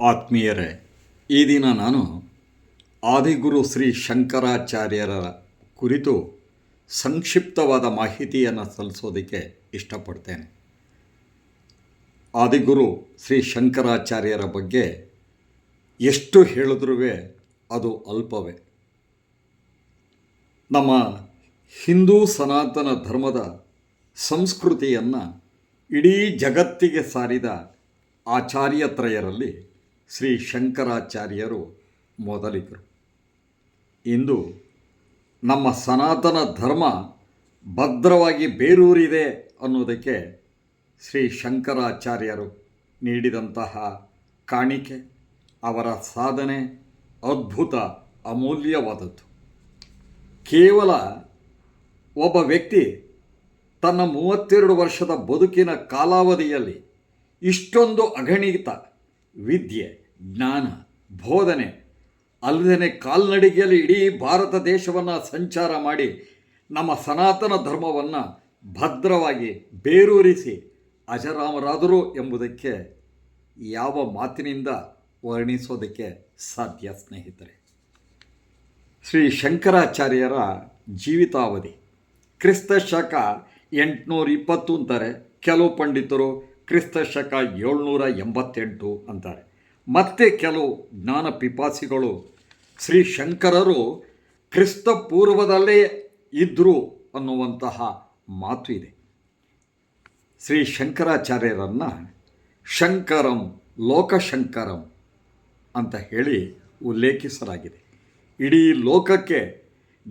ಆತ್ಮೀಯರೇ, ಈ ದಿನ ನಾನು ಆದಿಗುರು ಶ್ರೀ ಶಂಕರಾಚಾರ್ಯರ ಕುರಿತು ಸಂಕ್ಷಿಪ್ತವಾದ ಮಾಹಿತಿಯನ್ನು ಸಲ್ಲಿಸೋದಕ್ಕೆ ಇಷ್ಟಪಡ್ತೇನೆ. ಆದಿಗುರು ಶ್ರೀ ಶಂಕರಾಚಾರ್ಯರ ಬಗ್ಗೆ ಎಷ್ಟು ಹೇಳಿದ್ರೂ ಅದು ಅಲ್ಪವೇ. ನಮ್ಮ ಹಿಂದೂ ಸನಾತನ ಧರ್ಮದ ಸಂಸ್ಕೃತಿಯನ್ನು ಇಡೀ ಜಗತ್ತಿಗೆ ಸಾರಿದ ಆಚಾರ್ಯತ್ರಯರಲ್ಲಿ ಶ್ರೀ ಶಂಕರಾಚಾರ್ಯರು ಮೊದಲಿಗರು. ಇಂದು ನಮ್ಮ ಸನಾತನ ಧರ್ಮ ಭದ್ರವಾಗಿ ಬೇರೂರಿದೆ ಅನ್ನೋದಕ್ಕೆ ಶ್ರೀ ಶಂಕರಾಚಾರ್ಯರು ನೀಡಿದಂತಹ ಕಾಣಿಕೆ, ಅವರ ಸಾಧನೆ ಅದ್ಭುತ, ಅಮೂಲ್ಯವಾದದ್ದು. ಕೇವಲ ಒಬ್ಬ ವ್ಯಕ್ತಿ ತನ್ನ ಮೂವತ್ತೆರಡು ವರ್ಷದ ಬದುಕಿನ ಕಾಲಾವಧಿಯಲ್ಲಿ ಇಷ್ಟೊಂದು ಅಗಣಿತ ವಿದ್ಯೆ, ಜ್ಞಾನ, ಬೋಧನೆ ಅಲ್ಲದೇ ಕಾಲ್ನಡಿಗೆಯಲ್ಲಿ ಇಡೀ ಭಾರತ ದೇಶವನ್ನು ಸಂಚಾರ ಮಾಡಿ ನಮ್ಮ ಸನಾತನ ಧರ್ಮವನ್ನು ಭದ್ರವಾಗಿ ಬೇರೂರಿಸಿ ಅಜರಾಮರಾದರು ಎಂಬುದಕ್ಕೆ ಯಾವ ಮಾತಿನಿಂದ ವರ್ಣಿಸೋದಕ್ಕೆ ಸಾಧ್ಯ, ಸ್ನೇಹಿತರೆ? ಶ್ರೀ ಶಂಕರಾಚಾರ್ಯರ ಜೀವಿತಾವಧಿ. ಕ್ರಿಸ್ತ ಶಕ ಎಂಟುನೂರ ಇಪ್ಪತ್ತು ಅಂತಾರೆ ಕೆಲವು ಪಂಡಿತರು ಕ್ರಿಸ್ತ ಶಕ ಏಳ್ನೂರ ಎಂಬತ್ತೆಂಟು ಅಂತಾರೆ. ಮತ್ತೆ ಕೆಲವು ಜ್ಞಾನ ಪಿಪಾಸಿಗಳು ಶ್ರೀ ಶಂಕರರು ಕ್ರಿಸ್ತ ಪೂರ್ವದಲ್ಲೇ ಇದ್ದರು ಅನ್ನುವಂತಹ ಮಾತು ಇದೆ. ಶ್ರೀ ಶಂಕರಾಚಾರ್ಯರನ್ನು ಶಂಕರಂ ಲೋಕಶಂಕರಂ ಅಂತ ಹೇಳಿ ಉಲ್ಲೇಖಿಸಲಾಗಿದೆ. ಇಡೀ ಲೋಕಕ್ಕೆ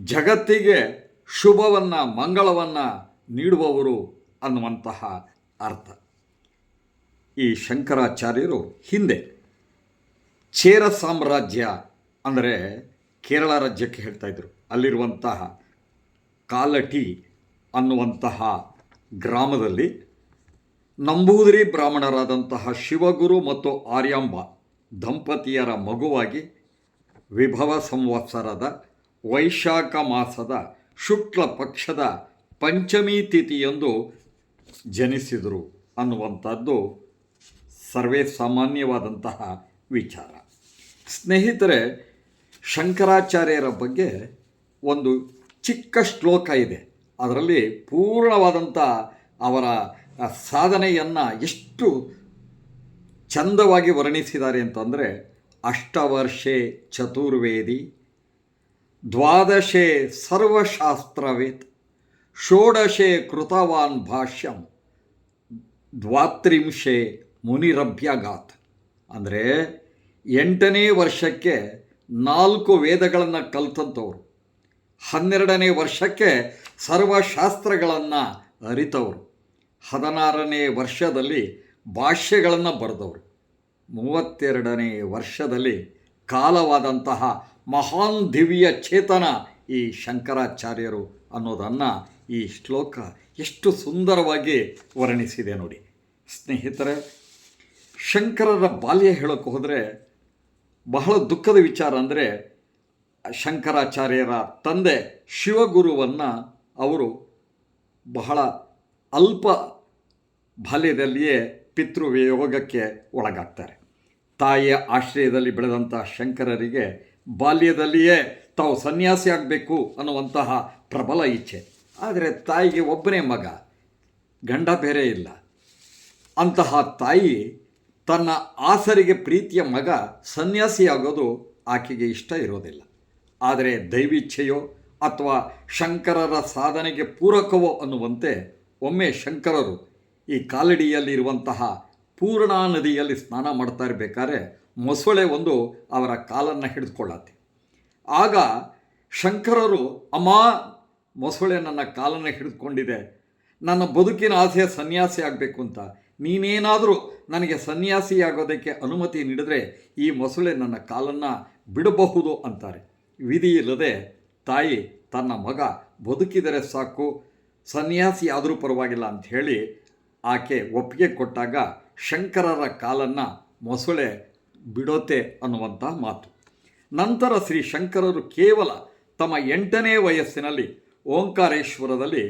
ಜಗತ್ತಿಗೆ ಶುಭವನ್ನು, ಮಂಗಳವನ್ನು ನೀಡುವವರು ಅನ್ನುವಂತಹ ಅರ್ಥ. ಈ ಶಂಕರಾಚಾರ್ಯರು ಹಿಂದೆ ಚೇರ ಸಾಮ್ರಾಜ್ಯ ಅಂದರೆ ಕೇರಳ ರಾಜ್ಯಕ್ಕೆ ಹೇಳ್ತಾ ಇದ್ರು. ಅಲ್ಲಿರುವಂತಹ ಕಾಲಟಿ ಅನ್ನುವಂತಹ ಗ್ರಾಮದಲ್ಲಿ ನಂಬೂದರಿ ಬ್ರಾಹ್ಮಣರಾದಂತಹ ಶಿವಗುರು ಮತ್ತು ಆರ್ಯಾಂಬ ದಂಪತಿಯರ ಮಗುವಾಗಿ ವಿಭವ ಸಂವತ್ಸರದ ವೈಶಾಖ ಮಾಸದ ಶುಕ್ಲ ಪಕ್ಷದ ಪಂಚಮಿ ತಿಥಿಯಂದು ಜನಿಸಿದರು ಅನ್ನುವಂಥದ್ದು ಸರ್ವೇ ಸಾಮಾನ್ಯವಾದಂತಹ ವಿಚಾರ. ಸ್ನೇಹಿತರೆ, ಶಂಕರಾಚಾರ್ಯರ ಬಗ್ಗೆ ಒಂದು ಚಿಕ್ಕ ಶ್ಲೋಕ ಇದೆ. ಅದರಲ್ಲಿ ಪೂರ್ಣವಾದಂಥ ಅವರ ಸಾಧನೆಯನ್ನು ಎಷ್ಟು ಚಂದವಾಗಿ ವರ್ಣಿಸಿದ್ದಾರೆ ಅಂತಂದರೆ, ಅಷ್ಟವರ್ಷೆ ಚತುರ್ವೇದಿ, ದ್ವಾದಶೆ ಸರ್ವಶಾಸ್ತ್ರವೇತ್, ಷೋಡಶೆ ಕೃತವಾನ್ ಭಾಷ್ಯಂ, ದ್ವಾತ್ರಿಂಶೆ ಮುನಿರಭ್ಯಗಾತ್ ಅಂದರೆ ಎಂಟನೇ ವರ್ಷಕ್ಕೆ ನಾಲ್ಕು ವೇದಗಳನ್ನು ಕಲ್ತಂಥವ್ರು ಹನ್ನೆರಡನೇ ವರ್ಷಕ್ಕೆ ಸರ್ವಶಾಸ್ತ್ರಗಳನ್ನು ಅರಿತವರು. ಹದಿನಾರನೇ ವರ್ಷದಲ್ಲಿ ಭಾಷ್ಯಗಳನ್ನು ಬರೆದವರು. ಮೂವತ್ತೆರಡನೇ ವರ್ಷದಲ್ಲಿ ಕಾಲವಾದಂತಹ ಮಹಾನ್ ದಿವ್ಯ ಚೇತನ ಈ ಶಂಕರಾಚಾರ್ಯರು ಅನ್ನೋದನ್ನು ಈ ಶ್ಲೋಕ ಎಷ್ಟು ಸುಂದರವಾಗಿ ವರ್ಣಿಸಿದೆ ನೋಡಿ. ಸ್ನೇಹಿತರೆ ಶಂಕರರ ಬಾಲ್ಯ ಹೇಳೋಕ್ಕೆ ಹೋದರೆ ಬಹಳ ದುಃಖದ ವಿಚಾರ ಅಂದರೆ ಶಂಕರಾಚಾರ್ಯರ ತಂದೆ ಶಿವಗುರುವನ್ನು ಅವರು ಬಹಳ ಅಲ್ಪ ಬಾಲ್ಯದಲ್ಲಿಯೇ ಪಿತೃವಿಯೋಗಕ್ಕೆ ಒಳಗಾಗ್ತಾರೆ. ತಾಯಿಯ ಆಶ್ರಯದಲ್ಲಿ ಬೆಳೆದಂಥ ಶಂಕರರಿಗೆ ಬಾಲ್ಯದಲ್ಲಿಯೇ ತಾವು ಸನ್ಯಾಸಿ ಆಗಬೇಕು ಅನ್ನುವಂತಹ ಪ್ರಬಲ ಇಚ್ಛೆ. ಆದರೆ ತಾಯಿಗೆ ಒಬ್ಬನೇ ಮಗ, ಗಂಡ ಬೇರೆ ಇಲ್ಲ. ಅಂತಹ ತಾಯಿ ತನ್ನ ಆಸರಿಗೆ ಪ್ರೀತಿಯ ಮಗ ಸನ್ಯಾಸಿಯಾಗೋದು ಆಕೆಗೆ ಇಷ್ಟ ಇರೋದಿಲ್ಲ. ಆದರೆ ದೈವಿಚ್ಛೆಯೋ ಅಥವಾ ಶಂಕರರ ಸಾಧನೆಗೆ ಪೂರಕವೋ ಅನ್ನುವಂತೆ ಒಮ್ಮೆ ಶಂಕರರು ಈ ಕಾಲಡಿಯಲ್ಲಿರುವಂತಹ ಪೂರ್ಣಾ ನದಿಯಲ್ಲಿ ಸ್ನಾನ ಮಾಡ್ತಾ ಇರಬೇಕಾದ್ರೆ ಮೊಸಳೆ ಒಂದು ಅವರ ಕಾಲನ್ನು ಹಿಡಿದುಕೊಳ್ಳತ್ತೆ. ಆಗ ಶಂಕರರು, ಅಮ್ಮ, ಮೊಸಳೆ ನನ್ನ ಕಾಲನ್ನು ಹಿಡಿದುಕೊಂಡಿದೆ. ನನ್ನ ಬದುಕಿನ ಆಸೆ ಸನ್ಯಾಸಿ ಆಗಬೇಕು ಅಂತ. ನೀನೇನಾದರೂ ನನಗೆ ಸನ್ಯಾಸಿಯಾಗೋದಕ್ಕೆ ಅನುಮತಿ ನೀಡಿದರೆ ಈ ಮೊಸಳೆ ನನ್ನ ಕಾಲನ್ನು ಬಿಡಬಹುದು ಅಂತಾರೆ. ವಿಧಿ ಇಲ್ಲದೆ ತಾಯಿ ತನ್ನ ಮಗ ಬದುಕಿದರೆ ಸಾಕು, ಸನ್ಯಾಸಿ ಆದರೂ ಪರವಾಗಿಲ್ಲ ಅಂತ ಹೇಳಿ ಆಕೆ ಒಪ್ಪಿಗೆ ಕೊಟ್ಟಾಗ ಶಂಕರರ ಕಾಲನ್ನು ಮೊಸಳೆ ಬಿಡೋತೆ ಅನ್ನುವಂಥ ಮಾತು. ನಂತರ ಶ್ರೀ ಶಂಕರರು ಕೇವಲ ತಮ್ಮ ಎಂಟನೇ ವಯಸ್ಸಿನಲ್ಲಿ ಓಂಕಾರೇಶ್ವರದಲ್ಲಿ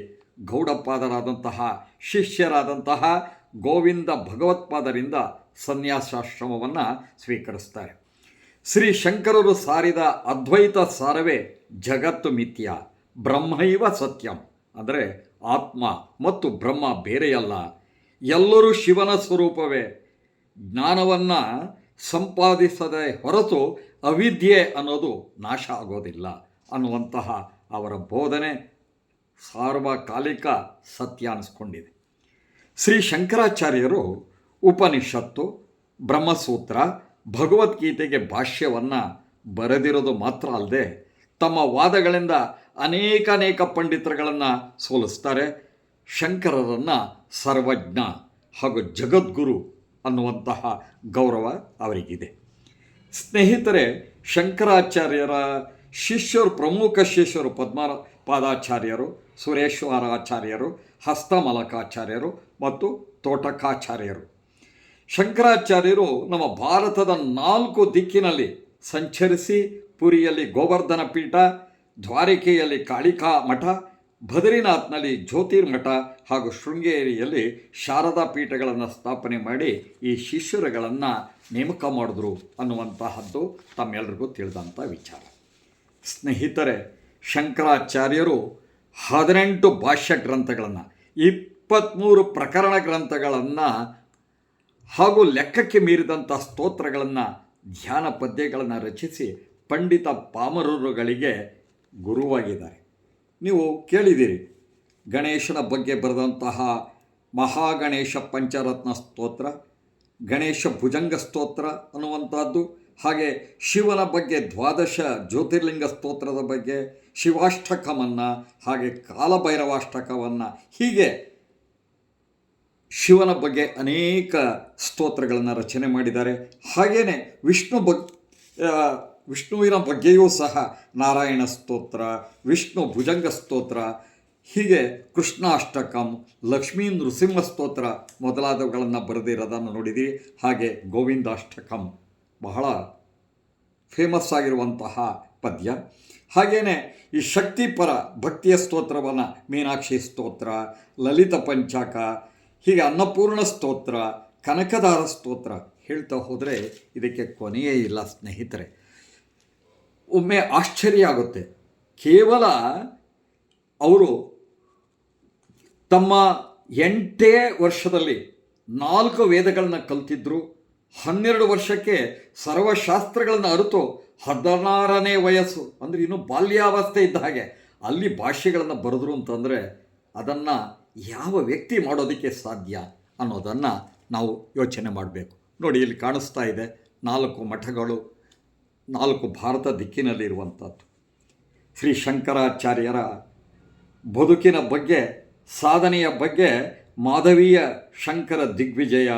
ಗೌಡಪಾದರಾದಂತಹ ಶಿಷ್ಯರಾದಂತಹ ಗೋವಿಂದ ಭಗವತ್ಪಾದರಿಂದ ಸನ್ಯಾಸಾಶ್ರಮವನ್ನು ಸ್ವೀಕರಿಸ್ತಾರೆ. ಶ್ರೀ ಶಂಕರರು ಸಾರಿದ ಅದ್ವೈತ ಸಾರವೇ ಜಗತ್ತು ಮಿಥ್ಯ, ಬ್ರಹ್ಮೈವ ಸತ್ಯಂ. ಅಂದರೆ ಆತ್ಮ ಮತ್ತು ಬ್ರಹ್ಮ ಬೇರೆಯಲ್ಲ. ಎಲ್ಲರೂ ಶಿವನ ಸ್ವರೂಪವೇ. ಜ್ಞಾನವನ್ನು ಸಂಪಾದಿಸದೆ ಹೊರತು ಅವಿದ್ಯೆ ಅನ್ನೋದು ನಾಶ ಆಗೋದಿಲ್ಲ ಅನ್ನುವಂತಹ ಅವರ ಬೋಧನೆ ಸಾರ್ವಕಾಲಿಕ ಸತ್ಯ ಅನಿಸ್ಕೊಂಡಿದೆ. ಶ್ರೀ ಶಂಕರಾಚಾರ್ಯರು ಉಪನಿಷತ್ತು, ಬ್ರಹ್ಮಸೂತ್ರ, ಭಗವದ್ಗೀತೆಗೆ ಭಾಷ್ಯವನ್ನು ಬರೆದಿರೋದು ಮಾತ್ರ ಅಲ್ಲದೆ ತಮ್ಮ ವಾದಗಳಿಂದ ಅನೇಕ ಅನೇಕ ಪಂಡಿತರುಗಳನ್ನು ಸೋಲಿಸ್ತಾರೆ. ಶಂಕರರನ್ನು ಸರ್ವಜ್ಞ ಹಾಗೂ ಜಗದ್ಗುರು ಅನ್ನುವಂತಹ ಗೌರವ ಅವರಿಗಿದೆ. ಸ್ನೇಹಿತರೆ, ಶಂಕರಾಚಾರ್ಯರ ಶಿಷ್ಯರು, ಪ್ರಮುಖ ಶಿಷ್ಯರು ಪದ್ಮ ಪಾದಾಚಾರ್ಯರು, ಸುರೇಶ್ವರಾಚಾರ್ಯರು, ಹಸ್ತಮಲಕಾಚಾರ್ಯರು ಮತ್ತು ತೋಟಕಾಚಾರ್ಯರು. ಶಂಕರಾಚಾರ್ಯರು ನಮ್ಮ ಭಾರತದ ನಾಲ್ಕು ದಿಕ್ಕಿನಲ್ಲಿ ಸಂಚರಿಸಿ ಪುರಿಯಲ್ಲಿ ಗೋವರ್ಧನ ಪೀಠ ದ್ವಾರಿಕೆಯಲ್ಲಿ ಕಾಳಿಕಾ ಮಠ ಬದ್ರಿನಾಥ್ನಲ್ಲಿ ಜ್ಯೋತಿರ್ಮಠ ಹಾಗೂ ಶೃಂಗೇರಿಯಲ್ಲಿ ಶಾರದಾ ಪೀಠಗಳನ್ನು ಸ್ಥಾಪನೆ ಮಾಡಿ ಈ ಶಿಷ್ಯರುಗಳನ್ನು ನೇಮಕ ಮಾಡಿದ್ರು ಅನ್ನುವಂತಹದ್ದು ತಮ್ಮೆಲ್ಲರಿಗೂ ತಿಳಿದಂಥ ವಿಚಾರ. ಸ್ನೇಹಿತರೆ, ಶಂಕರಾಚಾರ್ಯರು ಹದಿನೆಂಟು ಭಾಷ್ಯ ಗ್ರಂಥಗಳನ್ನು ಇಪ್ಪತ್ತ್ಮೂರು ಪ್ರಕರಣ ಗ್ರಂಥಗಳನ್ನು ಹಾಗೂ ಲೆಕ್ಕಕ್ಕೆ ಮೀರಿದಂಥ ಸ್ತೋತ್ರಗಳನ್ನು, ಧ್ಯಾನ ಪದ್ಯಗಳನ್ನು ರಚಿಸಿ ಪಂಡಿತ ಪಾಮರರುಗಳಿಗೆ ಗುರುವಾಗಿದ್ದಾರೆ. ನೀವು ಕೇಳಿದ್ದೀರಿ, ಗಣೇಶನ ಬಗ್ಗೆ ಬರೆದಂತಹ ಮಹಾಗಣೇಶ ಪಂಚರತ್ನ ಸ್ತೋತ್ರ, ಗಣೇಶ ಭುಜಂಗ ಸ್ತೋತ್ರ ಅನ್ನುವಂಥದ್ದು, ಹಾಗೆ ಶಿವನ ಬಗ್ಗೆ ದ್ವಾದಶ ಜ್ಯೋತಿರ್ಲಿಂಗ ಸ್ತೋತ್ರದ ಬಗ್ಗೆ ಶಿವಾಷ್ಟಕವನ್ನು ಹಾಗೆ ಕಾಲಭೈರವಾಷ್ಟಕವನ್ನು ಹೀಗೆ ಶಿವನ ಬಗ್ಗೆ ಅನೇಕ ಸ್ತೋತ್ರಗಳನ್ನು ರಚನೆ ಮಾಡಿದ್ದಾರೆ. ಹಾಗೆಯೇ ವಿಷ್ಣು ಬಗ್ ವಿಷ್ಣುವಿನ ಬಗ್ಗೆಯೂ ಸಹ ನಾರಾಯಣ ಸ್ತೋತ್ರ, ವಿಷ್ಣು ಭುಜಂಗ ಸ್ತೋತ್ರ, ಹೀಗೆ ಕೃಷ್ಣಾಷ್ಟಕಂ, ಲಕ್ಷ್ಮೀ ನೃಸಿಂಹ ಸ್ತೋತ್ರ ಮೊದಲಾದವುಗಳನ್ನು ಬರೆದಿರೋದನ್ನು ನೋಡಿದ್ದೀವಿ ಹಾಗೆ ಗೋವಿಂದಾಷ್ಟಕಂ ಬಹಳ ಫೇಮಸ್ ಆಗಿರುವಂತಹ ಪದ್ಯ. ಹಾಗೆಯೇ ಈ ಶಕ್ತಿಪರ ಭಕ್ತಿಯ ಸ್ತೋತ್ರವನ್ನು ಮೀನಾಕ್ಷಿ ಸ್ತೋತ್ರ, ಲಲಿತ ಪಂಚಾಕ ಹೀಗೆ ಅನ್ನಪೂರ್ಣ ಸ್ತೋತ್ರ, ಕನಕದಾರ ಸ್ತೋತ್ರ ಹೇಳ್ತಾ ಹೋದರೆ ಇದಕ್ಕೆ ಕೊನೆಯೇ ಇಲ್ಲ ಸ್ನೇಹಿತರೆ. ಒಮ್ಮೆ ಆಶ್ಚರ್ಯ ಆಗುತ್ತೆ. ಕೇವಲ ಅವರು ತಮ್ಮ ಎಂಟೇ ವರ್ಷದಲ್ಲಿ ನಾಲ್ಕು ವೇದಗಳನ್ನ ಕಲ್ತಿದ್ರು. ಹನ್ನೆರಡು ವರ್ಷಕ್ಕೆ ಸರ್ವಶಾಸ್ತ್ರಗಳನ್ನು ಅರಿತು ಹದಿನಾರನೇ ವಯಸ್ಸು. ಅಂದರೆ ಇನ್ನು ಬಾಲ್ಯಾವಸ್ಥೆ ಇದ್ದ ಹಾಗೆ ಅಲ್ಲಿ ಭಾಷೆಗಳನ್ನು ಬರೆದ್ರು ಅಂತಂದರೆ ಅದನ್ನು ಯಾವ ವ್ಯಕ್ತಿ ಮಾಡೋದಕ್ಕೆ ಸಾಧ್ಯ ಅನ್ನೋದನ್ನು ನಾವು ಯೋಚನೆ ಮಾಡಬೇಕು. ನೋಡಿ, ಇಲ್ಲಿ ಕಾಣಿಸ್ತಾ ಇದೆ ನಾಲ್ಕು ಮಠಗಳು, ನಾಲ್ಕು ಭಾರತ ದಿಕ್ಕಿನಲ್ಲಿರುವಂಥದ್ದು. ಶ್ರೀ ಶಂಕರಾಚಾರ್ಯರ ಬದುಕಿನ ಬಗ್ಗೆ, ಸಾಧನೆಯ ಬಗ್ಗೆ ಮಾಧವೀಯ ಶಂಕರ ದಿಗ್ವಿಜಯ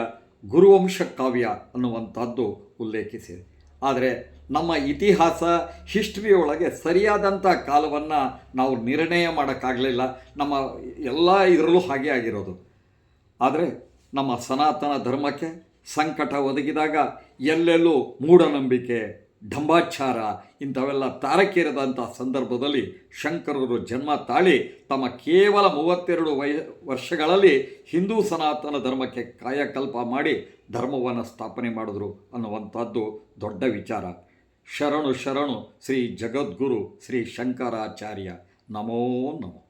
ಗುರುವಂಶ ಕಾವ್ಯ ಅನ್ನುವಂಥದ್ದು ಉಲ್ಲೇಖಿಸಿದೆ. ಆದರೆ ನಮ್ಮ ಇತಿಹಾಸ ಹಿಸ್ಟ್ರಿಯೊಳಗೆ ಸರಿಯಾದಂಥ ಕಾಲವನ್ನು ನಾವು ನಿರ್ಣಯ ಮಾಡೋಕ್ಕಾಗಲಿಲ್ಲ. ನಮ್ಮ ಎಲ್ಲ ಇದರಲ್ಲೂ ಹಾಗೆ ಆಗಿರೋದು. ಆದರೆ ನಮ್ಮ ಸನಾತನ ಧರ್ಮಕ್ಕೆ ಸಂಕಟ ಒದಗಿದಾಗ ಎಲ್ಲೆಲ್ಲೂ ಮೂಢನಂಬಿಕೆ ಢಂಬಾಚಾರ ಇಂಥವೆಲ್ಲ ತಾರಕೇರಿದಂಥ ಸಂದರ್ಭದಲ್ಲಿ ಶಂಕರರು ಜನ್ಮ ತಾಳಿ ತಮ್ಮ ಕೇವಲ ಮೂವತ್ತೆರಡು ವಯ, ವರ್ಷಗಳಲ್ಲಿ ಹಿಂದೂ ಸನಾತನ ಧರ್ಮಕ್ಕೆ ಕಾಯಕಲ್ಪ ಮಾಡಿ ಧರ್ಮವನ್ನು ಸ್ಥಾಪನೆ ಮಾಡಿದ್ರು ಅನ್ನುವಂಥದ್ದು ದೊಡ್ಡ ವಿಚಾರ. ಶರಣು ಶರಣು ಶ್ರೀ ಜಗದ್ಗುರು ಶ್ರೀ ಶಂಕರಾಚಾರ್ಯ ನಮೋ ನಮೋ